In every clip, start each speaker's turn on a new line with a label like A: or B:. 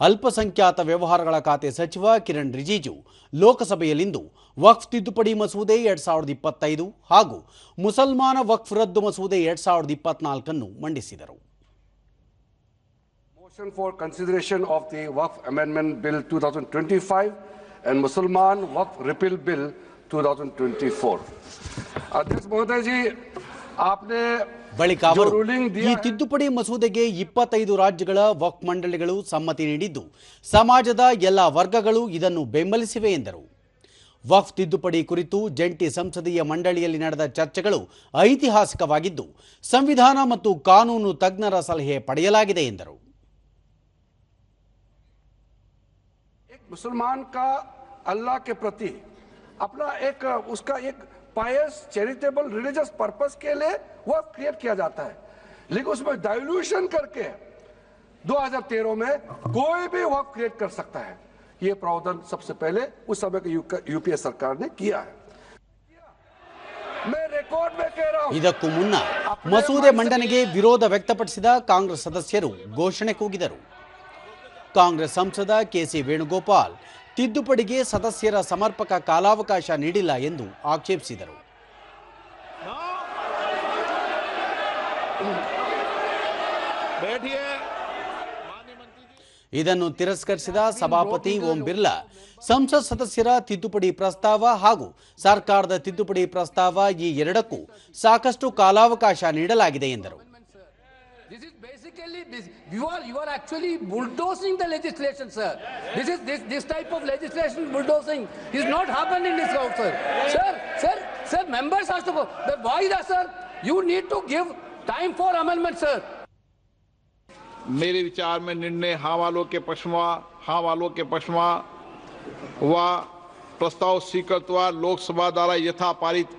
A: ಅಲ್ಪಸಂಖ್ಯಾತ ವ್ಯವಹಾರಗಳ ಖಾತೆ ಸಚಿವ ಕಿರಣ್ ರಿಜಿಜು ಲೋಕಸಭೆಯಲ್ಲಿಂದು ವಕ್ಫ್ ತಿದ್ದುಪಡಿ ಮಸೂದೆ ಎರಡ್ ಸಾವಿರದ ಇಪ್ಪತ್ತೈದು ಹಾಗೂ ಮುಸಲ್ಮಾನ ವಕ್ಫ್ ರದ್ದು ಮಸೂದೆ ಎರಡ್ ಸಾವಿರದ ಇಪ್ಪತ್ನಾಲ್ಕನ್ನು ಮಂಡಿಸಿದರು
B: Motion for consideration of the Waqf Amendment Bill 2025 and Musalman Waqf Repeal Bill 2024. अध्यक्ष महोदय जी आपने
A: ಬಳಿಕ
B: जो
A: ಅವರು
B: ruling
A: ಈ
B: दिया है,
A: ತಿದ್ದುಪಡಿ ಮಸೂದೆಗೆ ಇಪ್ಪತ್ತೈದು ರಾಜ್ಯಗಳ ವಕ್ಫ್ ಮಂಡಳಿಗಳು ಸಮ್ಮತಿ ನೀಡಿದ್ದು ಸಮಾಜದ ಎಲ್ಲ ವರ್ಗಗಳು ಇದನ್ನು ಬೆಂಬಲಿಸಿವೆ ಎಂದರು ವಕ್ಫ್ ತಿದ್ದುಪಡಿ ಕುರಿತು ಜಂಟಿ ಸಂಸದೀಯ ಮಂಡಳಿಯಲ್ಲಿ ನಡೆದ ಚರ್ಚೆಗಳು ಐತಿಹಾಸಿಕವಾಗಿದ್ದು ಸಂವಿಧಾನ ಮತ್ತು ಕಾನೂನು ತಜ್ಞರ ಸಲಹೆ ಪಡೆಯಲಾಗಿದೆ ಎಂದರು
B: एक मुसलमान का अल्लाह के प्रति अपना एक उसका एक पायस चैरिटेबल रिलीजियस पर्पस के लिए वह क्रिएट किया जाता है लेकिन उसमें डाइल्यूशन करके 2013 में कोई भी वक्त क्रिएट कर सकता है ये प्रावधान सबसे पहले उस समय की यूपीए सरकार ने किया है मैं रिकॉर्ड में कह रहा हूं
A: ಇದಕ್ಕೂ ಮುನ್ನ ಮಸೂದೆ ಮಂಡನೆಗೆ ವಿರೋಧ ವ್ಯಕ್ತಪಡಿಸಿದ ಕಾಂಗ್ರೆಸ್ ಸದಸ್ಯರು ಘೋಷಣೆ ಕೂಗಿದರು ಕಾಂಗ್ರೆಸ್ ಸಂಸದ ಕೆಸಿ ವೇಣುಗೋಪಾಲ್ ತಿದ್ದುಪಡಿಗೆ ಸದಸ್ಯರ ಸಮರ್ಪಕ ಕಾಲಾವಕಾಶ ನೀಡಿಲ್ಲ ಎಂದು ಆಕ್ಷೇಪಿಸಿದರು. ಇದನ್ನು ತಿರಸ್ಕರಿಸಿದ ಸಭಾಪತಿ ಓಂ ಬಿರ್ಲಾ. ಸಂಸತ್ ಸದಸ್ಯರ ತಿದ್ದುಪಡಿ ಪ್ರಸ್ತಾವ ಹಾಗೂ ಸರ್ಕಾರದ ತಿದ್ದುಪಡಿ ಪ್ರಸ್ತಾವ ಈ ಎರಡಕ್ಕೂ ಸಾಕಷ್ಟು ಕಾಲಾವಕಾಶ ನೀಡಲಾಗಿದೆ ಎಂದರು.
C: This is basically this. You are you are actually bulldozing the legislation, sir. Yes. This is this this type of legislation bulldozing is not happened in this house, sir. Yes. Sir, sir, sir. Members have to go. The why that, sir? You need to give time for amendment, sir.
D: मेरे विचार में निर्णय हाँ वालों के पक्षमा हाँ वालों के पक्षमा हुआ प्रस्ताव स्वीकृत हुआ लोकसभा द्वारा यथा पारित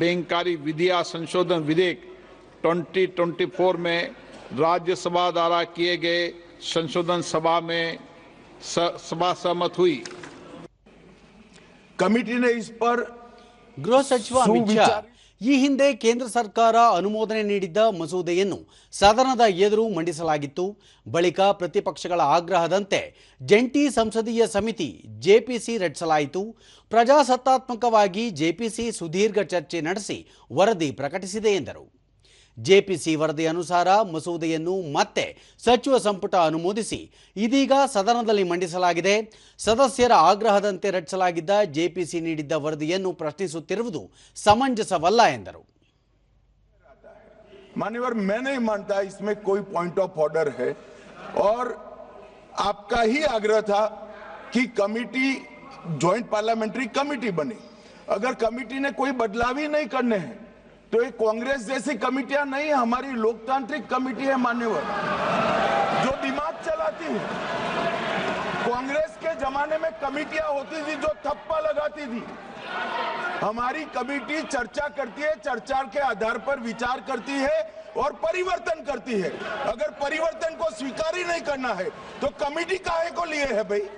D: बैंकारी विधिया संशोधन विधेयक 2024 में राज्यसभा द्वारा किए गए संशोधन सभा में स- सभा सहमत हुई
E: कमिटी ने इस पर
A: ಗೃಹ ಸಚಿವ ಅಮಿತ್ ಶಾ
E: ಸುವಿಚಾರ-
A: ಈ ಹಿಂದೆ ಕೇಂದ್ರ ಸರ್ಕಾರ ಅನುಮೋದನೆ ನೀಡಿದ್ದ ಮಸೂದೆಯನ್ನು ಸದನದ ಎದುರು ಮಂಡಿಸಲಾಗಿತ್ತು ಬಳಿಕ ಪ್ರತಿಪಕ್ಷಗಳ ಆಗ್ರಹದಂತೆ ಜಂಟಿ ಸಂಸದೀಯ ಸಮಿತಿ ಜೆಪಿಸಿ ರಚಿಸಲಾಯಿತು ಪ್ರಜಾಸತ್ತಾತ್ಮಕವಾಗಿ ಜೆಪಿಸಿ ಸುದೀರ್ಘ ಚರ್ಚೆ ನಡೆಸಿ ವರದಿ ಪ್ರಕಟಿಸಿದೆ ಎಂದರು ಜೆಪಿಸಿ ವರದಿ ಅನುಸಾರ ಮಸೂದೆಯನ್ನು ಮತ್ತೆ ಸಚಿವ ಸಂಪುಟ ಅನುಮೋದಿಸಿ ಇದೀಗ ಸದನದಲ್ಲಿ ಮಂಡಿಸಲಾಗಿದೆ ಸದಸ್ಯರ ಆಗ್ರಹದಂತೆ ರಚಿಸಲಾಗಿದ್ದ ಜೆಪಿಸಿ ನೀಡಿದ್ದ ವರದಿಯನ್ನು ಪ್ರಶ್ನಿಸುತ್ತಿರುವುದು ಸಮಂಜಸವಲ್ಲ ಎಂದರು
E: मान्यवर मैं नहीं मानता इसमें कोई पॉइंट ऑफ ऑर्डर है और आपका ही आग्रह था कि कमिटी ज्वाइंट पार्लियामेंट्री कमिटी बने अगर कमिटी ने कोई बदलाव ही नहीं करने हैं तो ये कांग्रेस जैसी कमिटियाँ नहीं, हमारी लोकतांत्रिक कमिटी है मान्यवर। जो दिमाग चलाती है, कांग्रेस के जमाने में कमिटियाँ होती थी जो थप्पा लगाती थी। हमारी कमेटी चर्चा करती है चर्चा के आधार पर विचार करती है और परिवर्तन करती है। अगर परिवर्तन को स्वीकार ही नहीं करना है तो कमेटी काहे को लिए है भाई?